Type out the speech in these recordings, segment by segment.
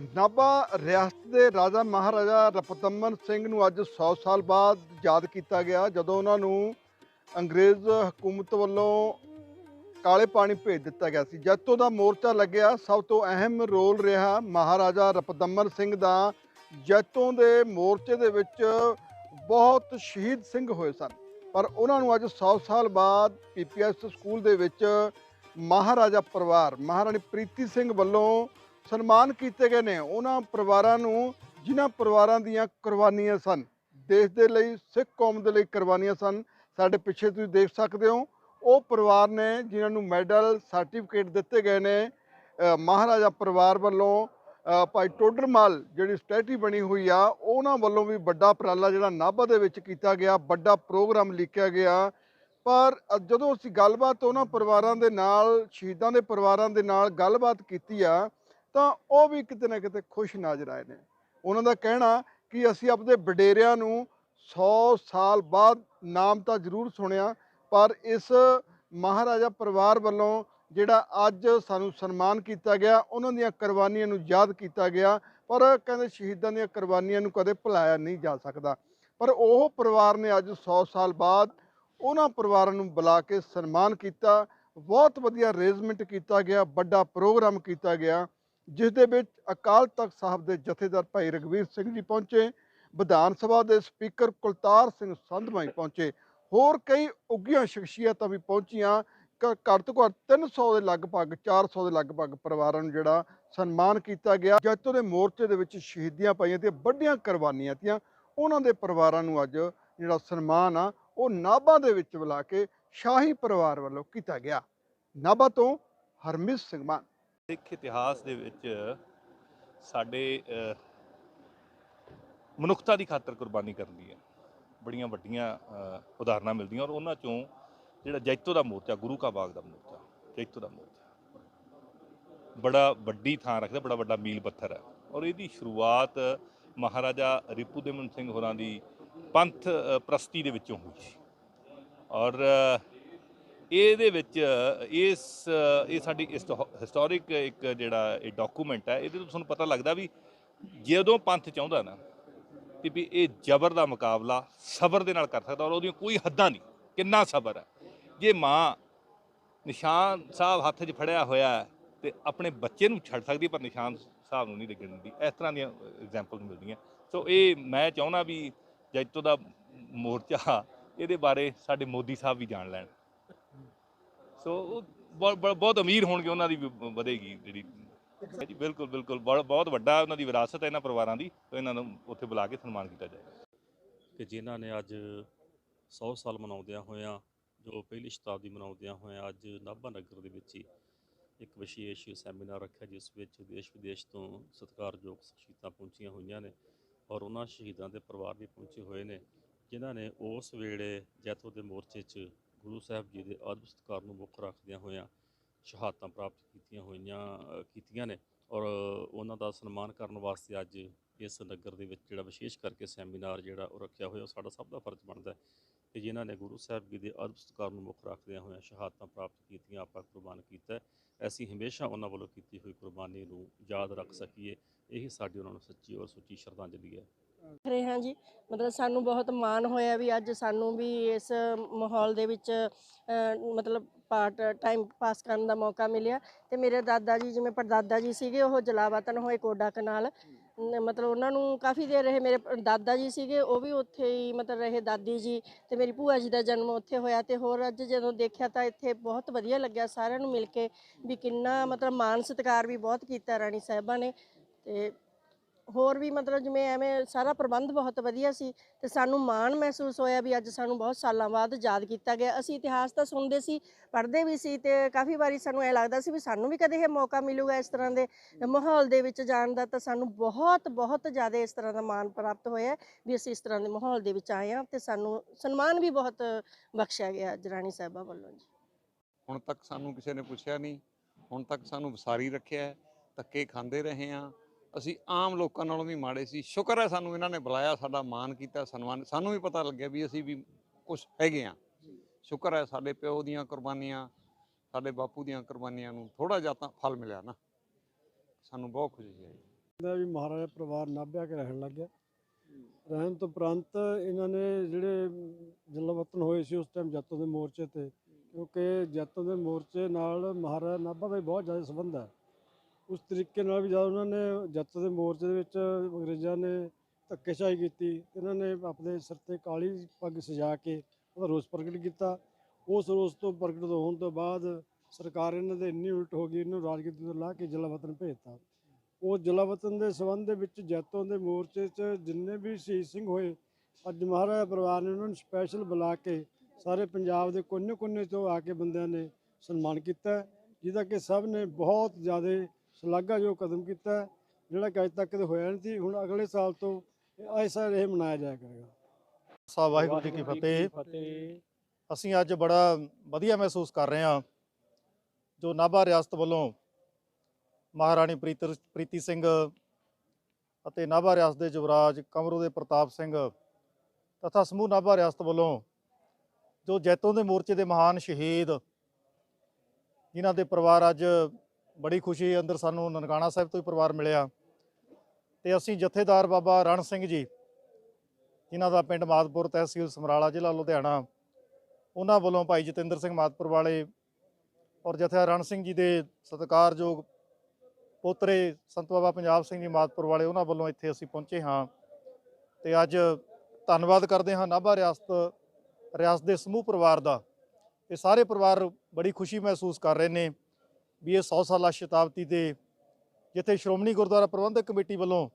ਨਾਭਾ ਰਿਆਸਤ ਦੇ ਰਾਜਾ ਮਹਾਰਾਜਾ ਰਪਤਮਨ ਸਿੰਘ ਨੂੰ ਅੱਜ 100 ਸਾਲ ਬਾਅਦ ਯਾਦ ਕੀਤਾ ਗਿਆ, ਜਦੋਂ ਉਹਨਾਂ ਨੂੰ ਅੰਗਰੇਜ਼ ਹਕੂਮਤ ਵੱਲੋਂ ਕਾਲੇ ਪਾਣੀ ਭੇਜ ਦਿੱਤਾ ਗਿਆ ਸੀ। ਜੈਤੋ ਦਾ ਮੋਰਚਾ ਲੱਗਿਆ, ਸਭ ਤੋਂ ਅਹਿਮ ਰੋਲ ਰਿਹਾ ਮਹਾਰਾਜਾ ਰਪਤਮਨ ਸਿੰਘ ਦਾ। ਜੈਤੋਂ ਦੇ ਮੋਰਚੇ ਦੇ ਵਿੱਚ ਬਹੁਤ ਸ਼ਹੀਦ ਸਿੰਘ ਹੋਏ ਸਨ, ਪਰ ਉਹਨਾਂ ਨੂੰ ਅੱਜ 100 ਸਾਲ ਬਾਅਦ ਪੀਪੀਐਸ ਸਕੂਲ ਦੇ ਵਿੱਚ ਮਹਾਰਾਜਾ ਪਰਿਵਾਰ, ਮਹਾਰਾਣੀ ਪ੍ਰੀਤੀ ਸਿੰਘ ਵੱਲੋਂ ਸਨਮਾਨ ਕੀਤੇ ਗਏ ਨੇ। ਉਹਨਾਂ ਪਰਿਵਾਰਾਂ ਨੂੰ, ਜਿਨ੍ਹਾਂ ਪਰਿਵਾਰਾਂ ਦੀਆਂ ਕੁਰਬਾਨੀਆਂ ਸਨ, ਦੇਸ਼ ਦੇ ਲਈ, ਸਿੱਖ ਕੌਮ ਦੇ ਲਈ ਕੁਰਬਾਨੀਆਂ ਸਨ, ਸਾਡੇ ਪਿੱਛੇ ਤੁਸੀਂ ਦੇਖ ਸਕਦੇ ਹੋ। ਉਹ ਪਰਿਵਾਰ ਨੇ, ਜਿਨ੍ਹਾਂ ਨੂੰ ਮੈਡਲ, ਸਰਟੀਫਿਕੇਟ ਦਿੱਤੇ ਗਏ ਨੇ ਮਹਾਰਾਜਾ ਪਰਿਵਾਰ ਵੱਲੋਂ ਭਾਈ ਟੋਡਰਮਲ ਜਿਹੜੀ ਸਟੈਚੂ ਬਣੀ ਹੋਈ ਆ, ਉਹਨਾਂ ਵੱਲੋਂ ਵੀ ਵੱਡਾ ਉਪਰਾਲਾ ਜਿਹੜਾ ਨਾਭਾ ਦੇ ਵਿੱਚ ਕੀਤਾ ਗਿਆ, ਵੱਡਾ ਪ੍ਰੋਗਰਾਮ ਲਿਖਿਆ ਗਿਆ। ਪਰ ਜਦੋਂ ਅਸੀਂ ਗੱਲਬਾਤ ਉਹਨਾਂ ਪਰਿਵਾਰਾਂ ਦੇ ਨਾਲ, ਸ਼ਹੀਦਾਂ ਦੇ ਪਰਿਵਾਰਾਂ ਦੇ ਨਾਲ ਗੱਲਬਾਤ ਕੀਤੀ ਆ ਤਾਂ ਉਹ ਵੀ ਕਿਤੇ ਨਾ ਕਿਤੇ ਖੁਸ਼ ਨਜ਼ਰ ਆਏ ਨੇ। ਉਹਨਾਂ ਦਾ ਕਹਿਣਾ ਕਿ ਅਸੀਂ ਆਪਣੇ ਵਡੇਰਿਆਂ ਨੂੰ 100 ਸਾਲ ਬਾਅਦ ਨਾਮ ਤਾਂ ਜ਼ਰੂਰ ਸੁਣਿਆ, ਪਰ ਇਸ ਮਹਾਰਾਜਾ ਪਰਿਵਾਰ ਵੱਲੋਂ ਜਿਹੜਾ ਅੱਜ ਸਾਨੂੰ ਸਨਮਾਨ ਕੀਤਾ ਗਿਆ, ਉਹਨਾਂ ਦੀਆਂ ਕੁਰਬਾਨੀਆਂ ਨੂੰ ਯਾਦ ਕੀਤਾ ਗਿਆ, ਪਰ ਕਹਿੰਦੇ ਸ਼ਹੀਦਾਂ ਦੀਆਂ ਕੁਰਬਾਨੀਆਂ ਨੂੰ ਕਦੇ ਭੁਲਾਇਆ ਨਹੀਂ ਜਾ ਸਕਦਾ। ਪਰ ਉਹ ਪਰਿਵਾਰ ਨੇ ਅੱਜ 100 ਸਾਲ ਬਾਅਦ ਉਹਨਾਂ ਪਰਿਵਾਰਾਂ ਨੂੰ ਬੁਲਾ ਕੇ ਸਨਮਾਨ ਕੀਤਾ। ਬਹੁਤ ਵਧੀਆ ਅਰੇਂਜਮੈਂਟ ਕੀਤਾ ਗਿਆ, ਵੱਡਾ ਪ੍ਰੋਗਰਾਮ ਕੀਤਾ ਗਿਆ। ਜਿਸ ਦੇ ਵਿੱਚ ਅਕਾਲ ਤਖਤ ਸਾਹਿਬ ਦੇ ਜਥੇਦਾਰ ਭਾਈ ਰਗਵੀਰ ਸਿੰਘ ਜੀ ਪਹੁੰਚੇ, ਵਿਧਾਨ ਸਭਾ ਦੇ ਸਪੀਕਰ ਕੁਲਤਾਰ ਸਿੰਘ ਸੰਧਵਾਈ ਪਹੁੰਚੇ, ਹੋਰ ਕਈ ਉੱਘੀਆਂ ਸ਼ਖਸੀਅਤਾਂ ਵੀ ਪਹੁੰਚੀਆਂ। ਘੱਟ ਤੋਂ ਘੱਟ 300 ਦੇ ਲਗਭਗ 400 ਦੇ ਲਗਭਗ ਪਰਿਵਾਰਾਂ ਨੂੰ ਜਿਹੜਾ ਸਨਮਾਨ ਕੀਤਾ ਗਿਆ। ਜੈਤੋ ਦੇ ਮੋਰਚੇ ਦੇ ਵਿੱਚ ਸ਼ਹੀਦੀਆਂ ਪਾਈਆਂ ਤੇ ਵੱਡੀਆਂ ਕੁਰਬਾਨੀਆਂ ਤੀਆਂ। ਉਹਨਾਂ ਦੇ ਪਰਿਵਾਰਾਂ ਨੂੰ ਅੱਜ ਜਿਹੜਾ ਸਨਮਾਨ ਆ, ਉਹ ਨਾਭਾ ਦੇ ਵਿੱਚ ਬੁਲਾ ਕੇ ਸ਼ਾਹੀ ਪਰਿਵਾਰ ਵੱਲੋਂ ਕੀਤਾ ਗਿਆ। ਨਾਭਾ ਤੋਂ ਹਰਮਿਤ ਸਿੰਘ ਮਾਨ। ਸਿੱਖ ਇਤਿਹਾਸ ਦੇ ਵਿੱਚ ਸਾਡੇ ਮਨੁੱਖਤਾ ਦੀ ਖਾਤਰ ਕੁਰਬਾਨੀ ਕਰਨ ਦੀਆਂ ਬੜੀਆਂ ਵੱਡੀਆਂ ਉਦਾਹਰਨਾਂ ਮਿਲਦੀਆਂ ਔਰ ਉਹਨਾਂ ਚੋਂ ਜਿਹੜਾ ਜੈਤੋ ਦਾ ਮੋਰਚਾ, ਗੁਰੂ ਕਾ ਬਾਗ ਦਾ ਮੋਰਚਾ, ਜੈਤੋ ਦਾ ਮੋਰਚਾ, ਬੜਾ ਵੱਡੀ ਥਾਂ ਰੱਖਦਾ, ਬੜਾ ਵੱਡਾ ਮੀਲ ਪੱਥਰ ਹੈ। ਔਰ ਇਹਦੀ ਸ਼ੁਰੂਆਤ ਮਹਾਰਾਜਾ ਰਿਪੂਦਮਨ ਸਿੰਘ ਹੋਰਾਂ ਦੀ ਪੰਥ ਪ੍ਰਸਤੀ ਦੇ ਵਿੱਚੋਂ ਹੋਈ ਸੀ। ਔਰ ਇਹਦੇ ਵਿੱਚ ਇਸ ਇਹ ਸਾਡੀ ਹਿਸਟੋਰਿਕ ਇੱਕ ਜਿਹੜਾ ਇਹ ਡਾਕੂਮੈਂਟ ਹੈ, ਇਹਦੇ ਤੋਂ ਤੁਹਾਨੂੰ ਪਤਾ ਲੱਗਦਾ ਵੀ ਜਦੋਂ ਪੰਥ ਚਾਹੁੰਦਾ ਨਾ ਕਿ ਵੀ ਇਹ ਜ਼ਬਰ ਦਾ ਮੁਕਾਬਲਾ ਸਬਰ ਦੇ ਨਾਲ ਕਰ ਸਕਦਾ ਔਰ ਉਹਦੀਆਂ ਕੋਈ ਹੱਦਾਂ ਨਹੀਂ, ਕਿੰਨਾ ਸਬਰ ਹੈ। ਜੇ ਮਾਂ ਨਿਸ਼ਾਨ ਸਾਹਿਬ ਹੱਥ 'ਚ ਫੜਿਆ ਹੋਇਆ ਹੈ ਤੇ ਆਪਣੇ ਬੱਚੇ ਨੂੰ ਛੱਡ ਸਕਦੀ ਪਰ ਨਿਸ਼ਾਨ ਸਾਹਿਬ ਨੂੰ ਨਹੀਂ ਲੱਗਣ ਦਿੰਦੀ। ਇਸ ਤਰ੍ਹਾਂ ਦੀਆਂ ਐਗਜ਼ਾਮਪਲ ਮਿਲਦੀਆਂ। ਸੋ ਇਹ ਮੈਂ ਚਾਹੁੰਦਾ ਵੀ ਜੈਤੋ ਦਾ ਮੋਰਚਾ ਇਹਦੇ ਬਾਰੇ ਸਾਡੇ ਮੋਦੀ ਸਾਹਿਬ ਵੀ ਜਾਣ ਲੈਣ। ਸੋ ਉਹ ਬਹੁਤ ਬਹੁਤ- ਅਮੀਰ ਹੋਣਗੇ, ਉਹਨਾਂ ਦੀ ਵੀ ਵਧੇਗੀ ਜਿਹੜੀ। ਜੀ ਬਿਲਕੁਲ ਬਿਲਕੁਲ। ਬਹੁਤ ਵੱਡਾ ਉਹਨਾਂ ਦੀ ਵਿਰਾਸਤ ਹੈ ਇਹਨਾਂ ਪਰਿਵਾਰਾਂ ਦੀ, ਤਾਂ ਇਹਨਾਂ ਨੂੰ ਉੱਥੇ ਬੁਲਾ ਕੇ ਸਨਮਾਨ ਕੀਤਾ ਜਾਏਗਾ। ਕਿ ਜਿਨ੍ਹਾਂ ਨੇ ਅੱਜ 100 ਸਾਲ ਮਨਾਉਂਦਿਆਂ ਹੋਇਆਂ, ਜੋ ਪਹਿਲੀ ਸ਼ਤਾਬਦੀ ਮਨਾਉਂਦਿਆਂ ਹੋਇਆਂ, ਅੱਜ ਨਾਭਾ ਨਗਰ ਦੇ ਵਿੱਚ ਹੀ ਇੱਕ ਵਿਸ਼ੇਸ਼ ਸੈਮੀਨਾਰ ਰੱਖਿਆ, ਜਿਸ ਵਿੱਚ ਦੇਸ਼ ਵਿਦੇਸ਼ ਤੋਂ ਸਤਿਕਾਰਯੋਗ ਸ਼ਹੀਦਾਂ ਪਹੁੰਚੀਆਂ ਹੋਈਆਂ ਨੇ ਔਰ ਉਹਨਾਂ ਸ਼ਹੀਦਾਂ ਦੇ ਪਰਿਵਾਰ ਵੀ ਪਹੁੰਚੇ ਹੋਏ ਨੇ, ਜਿਨ੍ਹਾਂ ਨੇ ਉਸ ਵੇਲੇ ਜੈਤੋ ਦੇ ਮੋਰਚੇ 'ਚ ਗੁਰੂ ਸਾਹਿਬ ਜੀ ਦੇ ਅਦਬ ਸਤਿਕਾਰ ਨੂੰ ਮੁੱਖ ਰੱਖਦਿਆਂ ਹੋਇਆਂ ਸ਼ਹਾਦਤਾਂ ਪ੍ਰਾਪਤ ਕੀਤੀਆਂ ਹੋਈਆਂ ਕੀਤੀਆਂ ਨੇ। ਔਰ ਉਹਨਾਂ ਦਾ ਸਨਮਾਨ ਕਰਨ ਵਾਸਤੇ ਅੱਜ ਇਸ ਨਗਰ ਦੇ ਵਿੱਚ ਜਿਹੜਾ ਵਿਸ਼ੇਸ਼ ਕਰਕੇ ਸੈਮੀਨਾਰ ਜਿਹੜਾ ਉਹ ਰੱਖਿਆ ਹੋਇਆ, ਉਹ ਸਾਡਾ ਸਭ ਦਾ ਫਰਜ਼ ਬਣਦਾ ਹੈ। ਕਿ ਜਿਨ੍ਹਾਂ ਨੇ ਗੁਰੂ ਸਾਹਿਬ ਜੀ ਦੇ ਅਦਬ ਸਤਿਕਾਰ ਨੂੰ ਮੁੱਖ ਰੱਖਦਿਆਂ ਹੋਇਆਂ ਸ਼ਹਾਦਤਾਂ ਪ੍ਰਾਪਤ ਕੀਤੀਆਂ, ਆਪਾਂ ਕੁਰਬਾਨ ਕੀਤਾ ਅਸੀਂ ਹਮੇਸ਼ਾ ਉਹਨਾਂ ਵੱਲੋਂ ਕੀਤੀ ਹੋਈ ਕੁਰਬਾਨੀ ਨੂੰ ਯਾਦ ਰੱਖ ਸਕੀਏ। ਇਹੀ ਸਾਡੀ ਉਹਨਾਂ ਨੂੰ ਸੱਚੀ ਔਰ ਸੁੱਚੀ ਸ਼ਰਧਾਂਜਲੀ ਹੈ। ਰਹੇ ਹਾਂ ਜੀ, ਮਤਲਬ ਸਾਨੂੰ ਬਹੁਤ ਮਾਣ ਹੋਇਆ ਵੀ ਅੱਜ ਸਾਨੂੰ ਵੀ ਇਸ ਮਾਹੌਲ ਦੇ ਵਿੱਚ ਮਤਲਬ ਪਾਰਟ ਟਾਈਮ ਪਾਸ ਕਰਨ ਦਾ ਮੌਕਾ ਮਿਲਿਆ। ਤੇ ਮੇਰੇ ਦਾਦਾ ਜੀ, ਜਿਵੇਂ ਪੜਦਾਦਾ ਜੀ ਸੀਗੇ, ਉਹ ਜਲਾਵਤਨ ਹੋਏ ਕੋਡਾ ਕਨਾਲ। ਨ- ਮਤਲਬ ਉਹਨਾਂ ਨੂੰ ਕਾਫੀ ਦੇਰ ਰਹੇ ਮੇਰੇ ਪ- ਦਾਦਾ ਜੀ ਸੀਗੇ, ਉਹ ਵੀ ਉੱਥੇ ਹੀ ਮਤਲਬ ਰਹੇ ਦਾਦੀ ਜੀ ਤੇ ਮੇਰੀ ਭੂਆ ਜੀ ਦਾ ਜਨਮ ਉੱਥੇ ਹੋਇਆ ਤੇ ਹੋਰ ਅੱਜ ਜਦੋਂ ਦੇਖਿਆ ਤਾਂ ਇੱਥੇ ਬਹੁਤ ਵਧੀਆ ਲੱਗਿਆ ਸਾਰਿਆਂ ਨੂੰ ਮਿਲ ਕੇ ਵੀ ਕਿੰਨਾ ਮਤਲਬ ਮਾਣ ਸਤਿਕਾਰ ਵੀ ਬਹੁਤ ਕੀਤਾ ਰਾਣੀ ਸਾਹਿਬਾਂ ਨੇ ਤੇ ਹੋਰ ਵੀ ਮਤਲਬ ਜਿਵੇਂ ਐਵੇਂ ਸਾਰਾ ਪ੍ਰਬੰਧ ਬਹੁਤ ਵਧੀਆ ਸੀ ਤੇ ਸਾਨੂੰ ਮਾਣ ਮਹਿਸੂਸ ਹੋਇਆ ਵੀ ਅੱਜ ਸਾਨੂੰ ਬਹੁਤ ਸਾਲਾਂ ਬਾਅਦ ਯਾਦ ਕੀਤਾ ਗਿਆ। ਅਸੀਂ ਇਤਿਹਾਸ ਤਾਂ ਸੁਣਦੇ ਸੀ, ਪੜ੍ਹਦੇ ਵੀ ਸੀ ਤੇ ਕਾਫੀ ਵਾਰੀ ਸਾਨੂੰ ਐ ਲੱਗਦਾ ਸੀ ਵੀ ਸਾਨੂੰ ਵੀ ਕਦੇ ਇਹ ਮੌਕਾ ਮਿਲੂਗਾ ਇਸ ਤਰ੍ਹਾਂ ਦੇ ਮਾਹੌਲ ਦੇ ਵਿੱਚ ਜਾਣ ਦਾ, ਤਾਂ ਸਾਨੂੰ ਬਹੁਤ ਬਹੁਤ ਜ਼ਿਆਦਾ ਇਸ ਤਰ੍ਹਾਂ ਦਾ ਮਾਣ ਪ੍ਰਾਪਤ ਹੋਇਆ ਵੀ ਅਸੀਂ ਇਸ ਤਰ੍ਹਾਂ ਦੇ ਮਾਹੌਲ ਦੇ ਵਿੱਚ ਆਏ ਹਾਂ ਤੇ ਸਾਨੂੰ ਸਨਮਾਨ ਵੀ ਬਹੁਤ ਬਖਸ਼ਿਆ ਗਿਆ ਜਰਾਣੀ ਸਾਹਿਬਾਂ ਵੱਲੋਂ ਜੀ। ਹੁਣ ਤੱਕ ਸਾਨੂੰ ਕਿਸੇ ਨੇ ਪੁੱਛਿਆ ਨਹੀਂ, ਹੁਣ ਤੱਕ ਸਾਨੂੰ ਵਸਾਰੀ ਰੱਖਿਆ ਧੱਕੇ ਖਾਂਦੇ ਰਹੇ ਹਾਂ ਅਸੀਂ ਆਮ ਲੋਕਾਂ ਨਾਲੋਂ ਵੀ ਮਾੜੇ ਸੀ। ਸ਼ੁਕਰ ਹੈ ਸਾਨੂੰ ਇਹਨਾਂ ਨੇ ਬੁਲਾਇਆ, ਸਾਡਾ ਮਾਣ ਕੀਤਾ, ਸਨਮਾਨ, ਸਾਨੂੰ ਵੀ ਪਤਾ ਲੱਗਿਆ ਵੀ ਅਸੀਂ ਵੀ ਕੁਝ ਹੈਗੇ ਆ ਸ਼ੁਕਰ ਹੈ ਸਾਡੇ ਪਿਓ ਦੀਆਂ ਕੁਰਬਾਨੀਆਂ, ਸਾਡੇ ਬਾਪੂ ਦੀਆਂ ਕੁਰਬਾਨੀਆਂ ਨੂੰ ਥੋੜਾ ਜਿਹਾ ਤਾਂ ਫਲ ਮਿਲਿਆ ਨਾ। ਸਾਨੂੰ ਬਹੁਤ ਖੁਸ਼ੀ ਹੈ ਦਾ ਵੀ ਮਹਾਰਾਜਾ ਪਰਿਵਾਰ ਨਾਭਿਆ ਕੇ ਰਹਿਣ ਲੱਗ ਗਿਆ ਰਹਿਣ ਤੋਂ ਉਪਰੰਤ ਇਹਨਾਂ ਨੇ ਜਿਹੜੇ ਜਲਾ ਹੋਏ ਸੀ ਉਸ ਟਾਈਮ ਜੱਤੋਂ ਦੇ ਮੋਰਚੇ ਤੇ, ਕਿਉਂਕਿ ਜੱਤੋਂ ਦੇ ਮੋਰਚੇ ਨਾਲ ਮਹਾਰਾਜਾ ਨਾਭਾ ਦਾ ਵੀ ਬਹੁਤ ਜ਼ਿਆਦਾ ਸੰਬੰਧ ਹੈ। ਉਸ ਤਰੀਕੇ ਨਾਲ ਵੀ ਜਦ ਉਹਨਾਂ ਨੇ ਜੱਤੋਂ ਦੇ ਮੋਰਚੇ ਦੇ ਵਿੱਚ ਅੰਗਰੇਜ਼ਾਂ ਨੇ ਧੱਕੇਸ਼ਾਹੀ ਕੀਤੀ, ਇਹਨਾਂ ਨੇ ਆਪਣੇ ਸਿਰ ਤੇ ਕਾਲੀ ਪੱਗ ਸਜਾ ਕੇ ਉਹਦਾ ਰੋਸ ਪ੍ਰਗਟ ਕੀਤਾ। ਉਸ ਰੋਸ ਤੋਂ ਪ੍ਰਗਟ ਹੋਣ ਤੋਂ ਬਾਅਦ ਸਰਕਾਰ ਇਹਨਾਂ ਦੇ ਇੰਨੀ ਉਲਟ ਹੋ ਗਈ, ਇਹਨੂੰ ਰਾਜਗੱਦੀ ਤੋਂ ਲਾ ਕੇ ਜਲਾ ਵਤਨ ਭੇਜਤਾ। ਉਹ ਜਲਾ ਵਤਨ ਦੇ ਸੰਬੰਧ ਦੇ ਵਿੱਚ ਜੈਤੋਂ ਦੇ ਮੋਰਚੇ 'ਚ ਜਿੰਨੇ ਵੀ ਸ਼ਹੀਦ ਸਿੰਘ ਹੋਏ, ਅੱਜ ਮਹਾਰਾਜਾ ਪਰਿਵਾਰ ਨੇ ਉਹਨਾਂ ਨੂੰ ਸਪੈਸ਼ਲ ਬੁਲਾ ਕੇ ਸਾਰੇ ਪੰਜਾਬ ਦੇ ਕੋਨੇ-ਕੋਨੇ ਤੋਂ ਆ ਕੇ ਬੰਦਿਆਂ ਨੇ ਸਨਮਾਨ ਕੀਤਾ, ਜਿਹਦਾ ਕਿ ਸਭ ਨੇ ਬਹੁਤ ਜ਼ਿਆਦਾ ਸ਼ਲਾਘਾਯੋਗ ਕਦਮ ਕੀਤਾ ਜਿਹੜਾ ਕਿ ਅੱਜ ਤੱਕ ਕਦੇ ਹੋਇਆ ਨਹੀਂ ਸੀ ਹੁਣ ਅਗਲੇ ਸਾਲ ਤੋਂ ਐਸਾ ਇਹ ਮਨਾਇਆ ਜਾਇਆ ਕਰੇਗਾ। ਸਾ ਵਾਹਿਗੁਰੂ ਜੀ ਕੀ ਫਤਿਹ। ਅਸੀਂ ਅੱਜ ਬੜਾ ਵਧੀਆ ਮਹਿਸੂਸ ਕਰ ਰਹੇ ਹਾਂ ਜੋ ਨਾਭਾ ਰਿਆਸਤ ਵੱਲੋਂ ਮਹਾਰਾਣੀ ਪ੍ਰੀਤੀ ਸਿੰਘ ਅਤੇ ਨਾਭਾ ਰਿਆਸਤ ਦੇ ਯੁਵਰਾਜ ਕਮਰੂ ਦੇ ਪ੍ਰਤਾਪ ਸਿੰਘ ਤਥਾ ਸਮੂਹ ਨਾਭਾ ਰਿਆਸਤ ਵੱਲੋਂ ਜੋ ਜੈਤੋਂ ਦੇ ਮੋਰਚੇ ਦੇ ਮਹਾਨ ਸ਼ਹੀਦ ਜਿਨ੍ਹਾਂ ਦੇ ਪਰਿਵਾਰ ਅੱਜ ਬੜੀ ਖੁਸ਼ੀ ਅੰਦਰ ਸਾਨੂੰ ਨਨਕਾਣਾ ਸਾਹਿਬ ਤੋਂ ਹੀ ਪਰਿਵਾਰ ਮਿਲਿਆ। ਤੇ ਅਸੀਂ ਜਥੇਦਾਰ ਬਾਬਾ ਰਣ ਸਿੰਘ ਜੀ, ਜਿਨ੍ਹਾਂ ਦਾ ਪਿੰਡ ਮਾਦਪੁਰ ਤਹਿਸੀਲ ਸਮਰਾਲਾ ਜ਼ਿਲ੍ਹਾ ਲੁਧਿਆਣਾ, ਉਹਨਾਂ ਵੱਲੋਂ ਭਾਈ ਜਤਿੰਦਰ ਸਿੰਘ ਮਾਦਪੁਰ ਵਾਲੇ ਔਰ ਜਥੇਦਾਰ ਰਣ ਸਿੰਘ ਜੀ ਦੇ ਸਤਿਕਾਰਯੋਗ ਪੋਤਰੇ ਸੰਤ ਬਾਬਾ ਪੰਜਾਬ ਸਿੰਘ ਜੀ ਮਾਦਪੁਰ ਵਾਲੇ, ਉਹਨਾਂ ਵੱਲੋਂ ਇੱਥੇ ਅਸੀਂ ਪਹੁੰਚੇ ਹਾਂ। ਤੇ ਅੱਜ ਧੰਨਵਾਦ ਕਰਦੇ ਹਾਂ ਨਾਭਾ ਰਿਆਸਤ ਰਿਆਸਤ ਦੇ ਸਮੂਹ ਪਰਿਵਾਰ ਦਾ। ਇਹ ਸਾਰੇ ਪਰਿਵਾਰ ਬੜੀ ਖੁਸ਼ੀ ਮਹਿਸੂਸ ਕਰ ਰਹੇ ਨੇ। ਵੀ ਇਹ 100 ਸਾਲਾ ਸ਼ਤਾਬਦੀ ਤੇ ਜਿੱਥੇ ਸ਼੍ਰੋਮਣੀ ਗੁਰਦੁਆਰਾ ਪ੍ਰਬੰਧਕ ਕਮੇਟੀ ਵੱਲੋਂ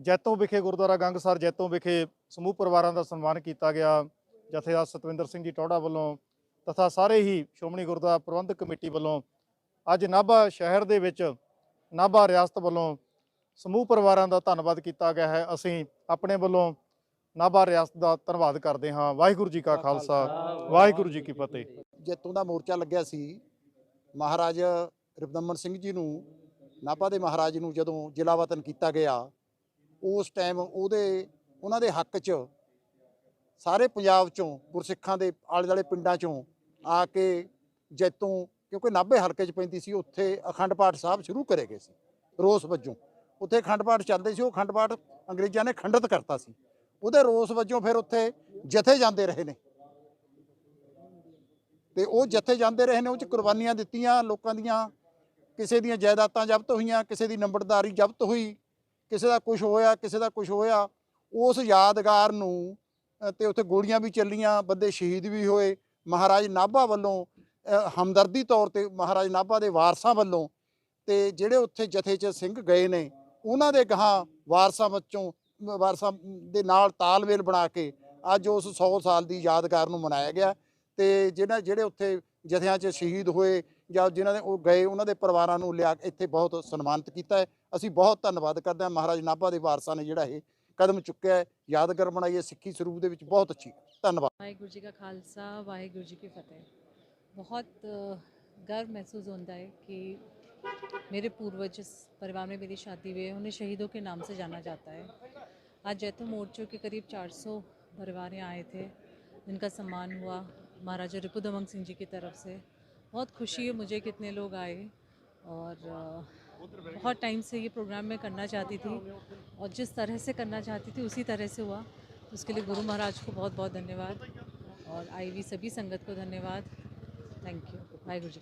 ਜੈਤੋਂ ਵਿਖੇ ਗੁਰਦੁਆਰਾ ਗੰਗਸਰ ਜੈਤੋਂ ਵਿਖੇ ਸਮੂਹ ਪਰਿਵਾਰਾਂ ਦਾ ਸਨਮਾਨ ਕੀਤਾ ਗਿਆ ਜਥੇਦਾਰ ਸਤਵਿੰਦਰ ਸਿੰਘ ਜੀ ਟੌੜਾ ਵੱਲੋਂ ਤਥਾ ਸਾਰੇ ਹੀ ਸ਼੍ਰੋਮਣੀ ਗੁਰਦੁਆਰਾ ਪ੍ਰਬੰਧਕ ਕਮੇਟੀ ਵੱਲੋਂ ਅੱਜ ਨਾਭਾ ਸ਼ਹਿਰ ਦੇ ਵਿੱਚ ਨਾਭਾ ਰਿਆਸਤ ਵੱਲੋਂ ਸਮੂਹ ਪਰਿਵਾਰਾਂ ਦਾ ਧੰਨਵਾਦ ਕੀਤਾ ਗਿਆ ਹੈ। ਅਸੀਂ ਆਪਣੇ ਵੱਲੋਂ ਨਾਭਾ ਰਿਆਸਤ ਦਾ ਧੰਨਵਾਦ ਕਰਦੇ ਹਾਂ। ਵਾਹਿਗੁਰੂ ਜੀ ਕਾ ਖਾਲਸਾ। ਵਾਹਿਗੁਰੂ ਜੀ ਕੀ ਫਤਿਹ। ਜੈਤੋਂ ਦਾ ਮੋਰਚਾ ਲੱਗਿਆ ਸੀ। ਮਹਾਰਾਜ ਰਬਦਮਨ ਸਿੰਘ ਜੀ ਨੂੰ, ਨਾਭਾ ਦੇ ਮਹਾਰਾਜ ਨੂੰ ਜਦੋਂ ਜ਼ਿਲ੍ਹਾ ਵਤਨ ਕੀਤਾ ਗਿਆ, ਉਸ ਟਾਈਮ ਉਹਦੇ, ਉਹਨਾਂ ਦੇ ਹੱਕ 'ਚ ਸਾਰੇ ਪੰਜਾਬ ਚੋਂ, ਗੁਰਸਿੱਖਾਂ ਦੇ ਆਲੇ ਦੁਆਲੇ ਪਿੰਡਾਂ ਚੋਂ ਆ ਕੇ ਜੈਤੋਂ, ਕਿਉਂਕਿ ਨਾਭੇ ਹਲਕੇ 'ਚ ਪੈਂਦੀ ਸੀ, ਉੱਥੇ ਅਖੰਡ ਪਾਠ ਸਾਹਿਬ ਸ਼ੁਰੂ ਕਰੇ ਗਏ ਸੀ, ਰੋਸ ਵਜੋਂ। ਉੱਥੇ ਅਖੰਡ ਪਾਠ ਚੱਲਦੇ ਸੀ, ਉਹ ਅਖੰਡ ਪਾਠ ਅੰਗਰੇਜ਼ਾਂ ਨੇ ਖੰਡਿਤ ਕਰਤਾ ਸੀ। ਉਹਦੇ ਰੋਸ ਵਜੋਂ ਫਿਰ ਉੱਥੇ ਜਥੇ ਜਾਂਦੇ ਰਹੇ ਨੇ। ਤੇ ਉਹ ਜਥੇ ਜਾਂਦੇ ਰਹੇ ਨੇ ਉਹ ਚ ਕੁਰਬਾਨੀਆਂ ਦਿੱਤੀਆਂ ਲੋਕਾਂ ਦੀਆਂ। ਕਿਸੇ ਦੀਆਂ ਜਾਇਦਾਦਾਂ ਜ਼ਬਤ ਹੋਈਆਂ ਕਿਸੇ ਦੀ ਨੰਬਰਦਾਰੀ ਜ਼ਬਤ ਹੋਈ ਕਿਸੇ ਦਾ ਕੁਝ ਹੋਇਆ ਕਿਸੇ ਦਾ ਕੁਝ ਹੋਇਆ। ਉਸ ਯਾਦਗਾਰ ਨੂੰ ਅ, ਤੇ ਉੱਥੇ ਗੋਲੀਆਂ ਵੀ ਚੱਲੀਆਂ ਬੰਦੇ ਸ਼ਹੀਦ ਵੀ ਹੋਏ। ਮਹਾਰਾਜ ਨਾਭਾ ਵੱਲੋਂ ਹਮਦਰਦੀ ਤੌਰ ਤੇ ਮਹਾਰਾਜ ਨਾਭਾ ਦੇ ਵਾਰਸਾਂ ਵੱਲੋਂ ਤੇ ਜਿਹੜੇ ਉੱਥੇ ਜਥੇ 'ਚ ਸਿੰਘ ਗਏ ਨੇ ਉਹਨਾਂ ਦੇ ਗਾਹਾਂ ਵਾਰਸਾਂ ਵਿੱਚੋਂ ਵਾਰਸਾਂ ਦੇ ਨਾਲ ਤਾਲਮੇਲ ਬਣਾ ਕੇ ਅੱਜ ਉਸ 100 ਸਾਲ ਦੀ ਯਾਦਗਾਰ ਨੂੰ ਮਨਾਇਆ ਗਿਆ। ਤੇ ਜਿਹੜਾ ਜਿਹੜੇ ਉੱਥੇ ਜਥਿਆਂ 'ਚ ਸ਼ਹੀਦ ਹੋਏ ਜਾਂ ਜਿਨ੍ਹਾਂ ਦੇ ਉਹ ਗਏ ਉਹਨਾਂ ਦੇ ਪਰਿਵਾਰਾਂ ਨੂੰ ਲਿਆ ਕੇ ਇੱਥੇ ਬਹੁਤ ਸਨਮਾਨਿਤ ਕੀਤਾ ਹੈ ਅਸੀਂ ਬਹੁਤ ਧੰਨਵਾਦ ਕਰਦੇ ਹਾਂ ਮਹਾਰਾਜ ਨਾਭਾ ਦੇ ਵਾਰਸਾਂ ਨੇ ਜਿਹੜਾ ਇਹ ਕਦਮ ਚੁੱਕਿਆ ਹੈ ਯਾਦਗਾਰ ਬਣਾਈ ਹੈ ਸਿੱਖੀ ਸਰੂਪ ਦੇ ਵਿੱਚ ਬਹੁਤ ਅੱਛੀ ਧੰਨਵਾਦ ਵਾਹਿਗੁਰੂ ਜੀ ਕਾ ਖਾਲਸਾ ਵਾਹਿਗੁਰੂ ਜੀ ਕੀ ਫਤਿਹ बहुत अ, गर्व महसूस होता है कि मेरे पूर्वज जिस परिवार में मेरी शादी हुई है उन्हें शहीदों के नाम से जाना जाता है आज जैतो मोर्चों के करीब 400 परिवार यहाँ आए थे जिनका सम्मान हुआ महाराजा रिपु दमंग सिंह जी की तरफ़ से। बहुत खुशी है मुझे कितने लोग आए और बहुत टाइम से ये प्रोग्राम मैं करना चाहती थी और जिस तरह से करना चाहती थी उसी तरह से हुआ। उसके लिए गुरु महाराज को बहुत बहुत धन्यवाद और आई हुई सभी संगत को धन्यवाद। थैंक यू वाहू जी